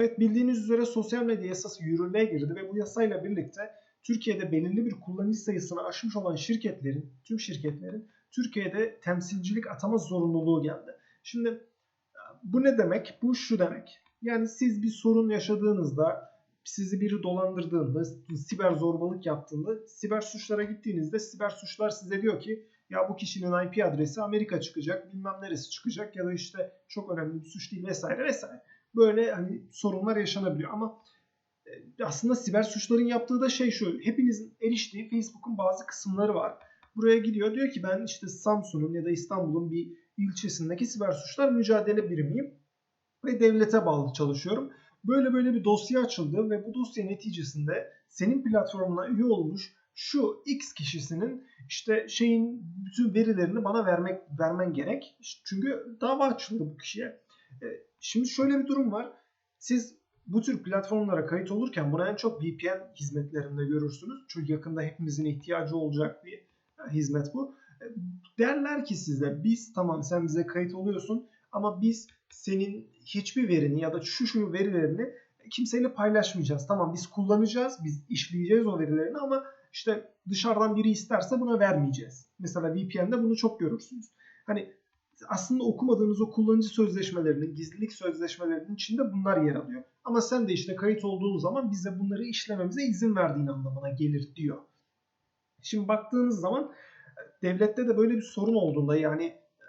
Evet bildiğiniz üzere sosyal medya yasası yürürlüğe girdi ve bu yasayla birlikte Türkiye'de belirli bir kullanıcı sayısını aşmış olan şirketlerin, tüm şirketlerin Türkiye'de temsilcilik atama zorunluluğu geldi. Şimdi bu ne demek? Bu şu demek. Yani siz bir sorun yaşadığınızda, sizi biri dolandırdığında, siber zorbalık yaptığında, siber suçlara gittiğinizde siber suçlar size diyor ki ya bu kişinin IP adresi Amerika çıkacak, bilmem neresi çıkacak ya da işte çok önemli bir suç değil vesaire vesaire. Böyle hani sorunlar yaşanabiliyor ama e, aslında siber suçların yaptığı da şey şu. Hepinizin eriştiği Facebook'un bazı kısımları var. Buraya gidiyor diyor ki ben işte Samsun'un ya da İstanbul'un bir ilçesindeki siber suçlar mücadele birimiyim ve devlete bağlı çalışıyorum. Böyle böyle bir dosya açıldı ve bu dosya neticesinde senin platformuna üye olmuş şu X kişisinin işte şeyin bütün verilerini bana vermek vermen gerek. Çünkü dava açıldı bu kişiye. Şimdi şöyle bir durum var. Siz bu tür platformlara kayıt olurken bunu en çok VPN hizmetlerinde görürsünüz. Çünkü yakında hepimizin ihtiyacı olacak bir hizmet bu. E, Derler ki size biz tamam sen bize kayıt oluyorsun ama biz senin hiçbir verini ya da şu şu verilerini kimseyle paylaşmayacağız. Tamam biz kullanacağız, biz işleyeceğiz o verilerini ama işte dışarıdan biri isterse buna vermeyeceğiz. Mesela VPN'de bunu çok görürsünüz. Hani aslında okumadığınız o kullanıcı sözleşmelerinin, gizlilik sözleşmelerinin içinde bunlar yer alıyor. Ama sen de işte kayıt olduğun zaman bize bunları işlememize izin verdiğin anlamına gelir diyor. Şimdi baktığınız zaman devlette de böyle bir sorun olduğunda yani e,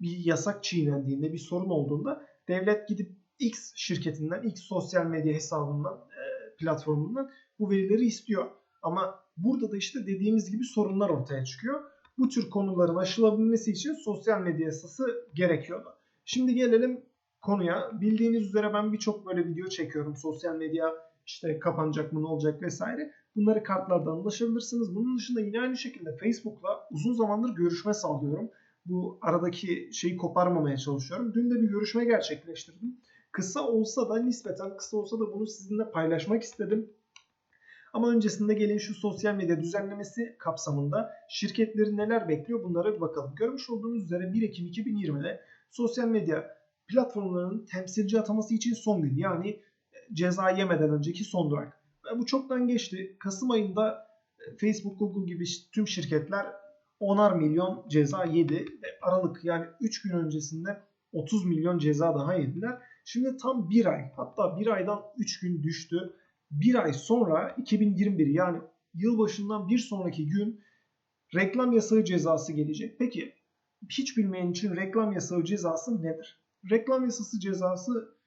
bir yasak çiğnendiğinde bir sorun olduğunda devlet gidip X şirketinden, X sosyal medya hesabından, e, platformundan bu verileri istiyor. Ama burada da işte dediğimiz gibi sorunlar ortaya çıkıyor bu tür konuların aşılabilmesi için sosyal medya yasası gerekiyordu. Şimdi gelelim konuya. Bildiğiniz üzere ben birçok böyle video çekiyorum. Sosyal medya işte kapanacak mı ne olacak vesaire. Bunları kartlardan ulaşabilirsiniz. Bunun dışında yine aynı şekilde Facebook'la uzun zamandır görüşme sağlıyorum. Bu aradaki şeyi koparmamaya çalışıyorum. Dün de bir görüşme gerçekleştirdim. Kısa olsa da nispeten kısa olsa da bunu sizinle paylaşmak istedim. Ama öncesinde gelin şu sosyal medya düzenlemesi kapsamında şirketleri neler bekliyor bunlara bir bakalım. Görmüş olduğunuz üzere 1 Ekim 2020'de sosyal medya platformlarının temsilci ataması için son gün yani e, ceza yemeden önceki son durak. Bu çoktan geçti. Kasım ayında e, Facebook, Google gibi tüm şirketler 10'ar milyon ceza yedi ve Aralık yani 3 gün öncesinde 30 milyon ceza daha yediler. Şimdi tam bir ay hatta bir aydan 3 gün düştü bir ay sonra 2021 yani yılbaşından bir sonraki gün reklam yasağı cezası gelecek. Peki hiç bilmeyen için reklam yasağı cezası nedir? Reklam yasası cezası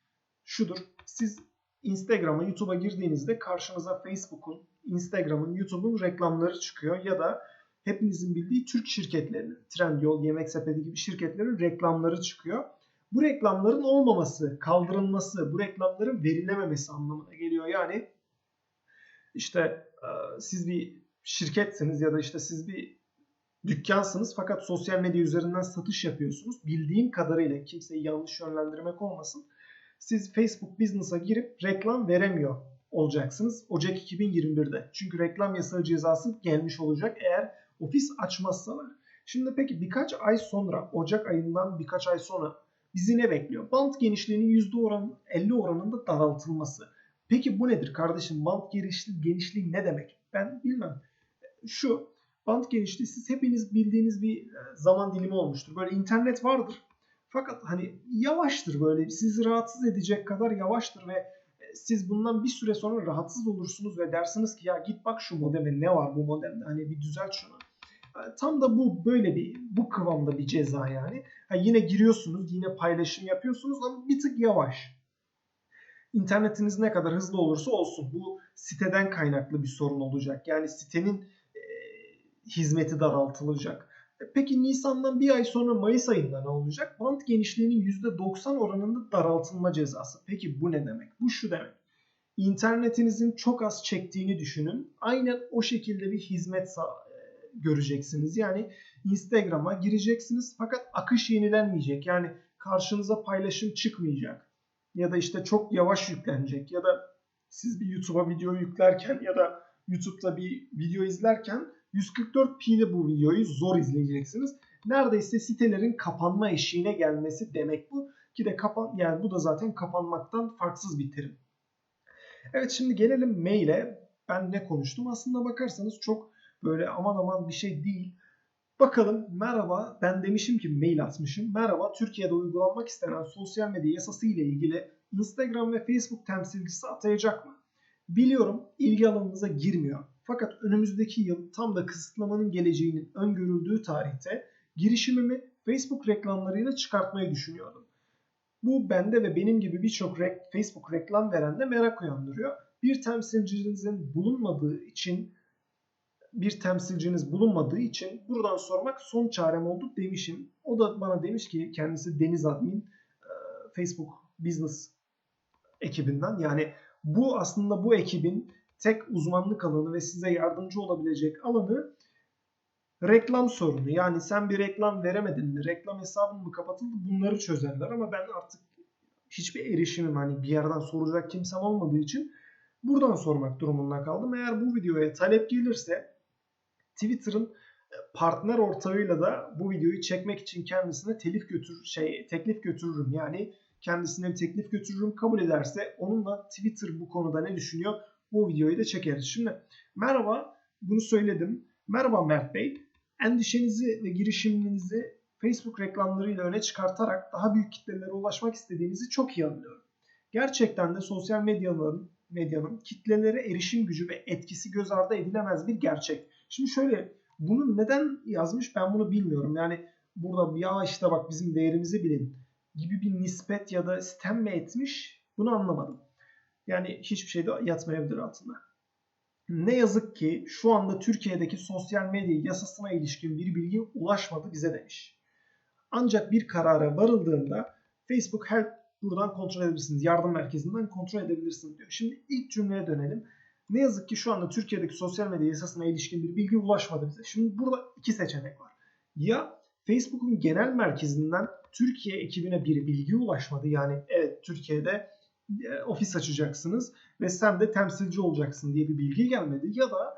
şudur. Siz Instagram'a, YouTube'a girdiğinizde karşınıza Facebook'un, Instagram'ın, YouTube'un reklamları çıkıyor ya da hepinizin bildiği Türk şirketlerinin, Trendyol, Yemek Sepeti gibi şirketlerin reklamları çıkıyor. Bu reklamların olmaması, kaldırılması, bu reklamların verilememesi anlamına geliyor. Yani işte e, siz bir şirketsiniz ya da işte siz bir dükkansınız fakat sosyal medya üzerinden satış yapıyorsunuz. Bildiğim kadarıyla kimseyi yanlış yönlendirmek olmasın. Siz Facebook Business'a girip reklam veremiyor olacaksınız Ocak 2021'de. Çünkü reklam yasağı cezası gelmiş olacak eğer ofis açmazsalar. Şimdi peki birkaç ay sonra, Ocak ayından birkaç ay sonra bizi ne bekliyor? Bant genişliğinin %50 oran, oranında daraltılması. Peki bu nedir kardeşim? Bant genişliği, genişliği ne demek? Ben bilmem. Şu bant genişliği siz hepiniz bildiğiniz bir e, zaman dilimi olmuştur. Böyle internet vardır. Fakat hani yavaştır böyle sizi rahatsız edecek kadar yavaştır ve e, siz bundan bir süre sonra rahatsız olursunuz ve dersiniz ki ya git bak şu modeme ne var bu modemde hani bir düzelt şunu. Tam da bu böyle bir bu kıvamda bir ceza yani. Ha, yine giriyorsunuz yine paylaşım yapıyorsunuz ama bir tık yavaş internetiniz ne kadar hızlı olursa olsun bu siteden kaynaklı bir sorun olacak. Yani sitenin e, hizmeti daraltılacak. E, peki Nisan'dan bir ay sonra Mayıs ayında ne olacak? Bant genişliğinin %90 oranında daraltılma cezası. Peki bu ne demek? Bu şu demek. İnternetinizin çok az çektiğini düşünün. Aynen o şekilde bir hizmet göreceksiniz. Yani Instagram'a gireceksiniz fakat akış yenilenmeyecek. Yani karşınıza paylaşım çıkmayacak ya da işte çok yavaş yüklenecek ya da siz bir YouTube'a video yüklerken ya da YouTube'da bir video izlerken 144p'de bu videoyu zor izleyeceksiniz. Neredeyse sitelerin kapanma eşiğine gelmesi demek bu. Ki de kapan yani bu da zaten kapanmaktan farksız bir terim. Evet şimdi gelelim maile. Ben ne konuştum? Aslında bakarsanız çok böyle aman aman bir şey değil. Bakalım merhaba ben demişim ki mail atmışım. Merhaba Türkiye'de uygulanmak istenen sosyal medya yasası ile ilgili Instagram ve Facebook temsilcisi atayacak mı? Biliyorum ilgi alanınıza girmiyor. Fakat önümüzdeki yıl tam da kısıtlamanın geleceğinin öngörüldüğü tarihte girişimimi Facebook reklamlarıyla çıkartmayı düşünüyordum. Bu bende ve benim gibi birçok re- Facebook reklam veren de merak uyandırıyor. Bir temsilcinizin bulunmadığı için bir temsilciniz bulunmadığı için buradan sormak son çarem oldu demişim. O da bana demiş ki kendisi Deniz Admin e, Facebook Business ekibinden. Yani bu aslında bu ekibin tek uzmanlık alanı ve size yardımcı olabilecek alanı reklam sorunu. Yani sen bir reklam veremedin mi, reklam hesabın mı kapatıldı bunları çözerler ama ben artık hiçbir erişimim hani bir yerden soracak kimsem olmadığı için buradan sormak durumunda kaldım. Eğer bu videoya talep gelirse Twitter'ın partner ortağıyla da bu videoyu çekmek için kendisine telif götür şey teklif götürürüm. Yani kendisine bir teklif götürürüm. Kabul ederse onunla Twitter bu konuda ne düşünüyor? Bu videoyu da çekeriz. Şimdi merhaba bunu söyledim. Merhaba Mert Bey. Endişenizi ve girişiminizi Facebook reklamlarıyla öne çıkartarak daha büyük kitlelere ulaşmak istediğinizi çok iyi anlıyorum. Gerçekten de sosyal medyanın, medyanın kitlelere erişim gücü ve etkisi göz ardı edilemez bir gerçek. Şimdi şöyle bunu neden yazmış ben bunu bilmiyorum. Yani burada ya işte bak bizim değerimizi bilin gibi bir nispet ya da sistem mi etmiş bunu anlamadım. Yani hiçbir şey de yatmayabilir altında. Ne yazık ki şu anda Türkiye'deki sosyal medya yasasına ilişkin bir bilgi ulaşmadı bize demiş. Ancak bir karara varıldığında Facebook Help buradan kontrol edebilirsiniz. Yardım merkezinden kontrol edebilirsiniz diyor. Şimdi ilk cümleye dönelim. Ne yazık ki şu anda Türkiye'deki sosyal medya yasasına ilişkin bir bilgi ulaşmadı bize. Şimdi burada iki seçenek var. Ya Facebook'un genel merkezinden Türkiye ekibine bir bilgi ulaşmadı. Yani evet Türkiye'de e, ofis açacaksınız ve sen de temsilci olacaksın diye bir bilgi gelmedi. Ya da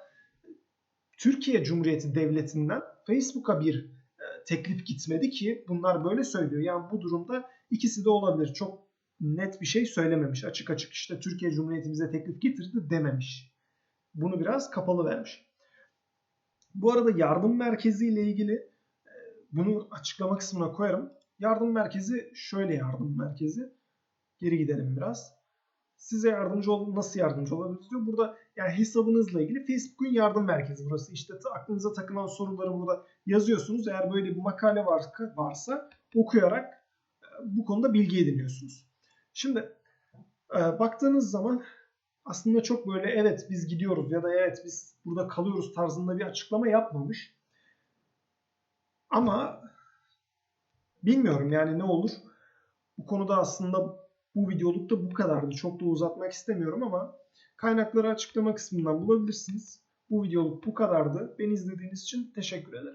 Türkiye Cumhuriyeti Devleti'nden Facebook'a bir e, teklif gitmedi ki bunlar böyle söylüyor. Yani bu durumda ikisi de olabilir. Çok net bir şey söylememiş. Açık açık işte Türkiye Cumhuriyetimize teklif getirdi dememiş. Bunu biraz kapalı vermiş. Bu arada yardım merkezi ile ilgili e, bunu açıklama kısmına koyarım. Yardım merkezi şöyle yardım merkezi. Geri gidelim biraz. Size yardımcı ol nasıl yardımcı olabiliriz diyor. Burada yani hesabınızla ilgili Facebook'un yardım merkezi burası. İşte aklınıza takılan soruları burada yazıyorsunuz. Eğer böyle bir makale varsa, varsa okuyarak bu konuda bilgi ediniyorsunuz. Şimdi e, baktığınız zaman aslında çok böyle evet biz gidiyoruz ya da evet biz burada kalıyoruz tarzında bir açıklama yapmamış. Ama bilmiyorum yani ne olur. Bu konuda aslında bu videolukta bu kadardı. Çok da uzatmak istemiyorum ama kaynakları açıklama kısmından bulabilirsiniz. Bu videoluk bu kadardı. Beni izlediğiniz için teşekkür ederim.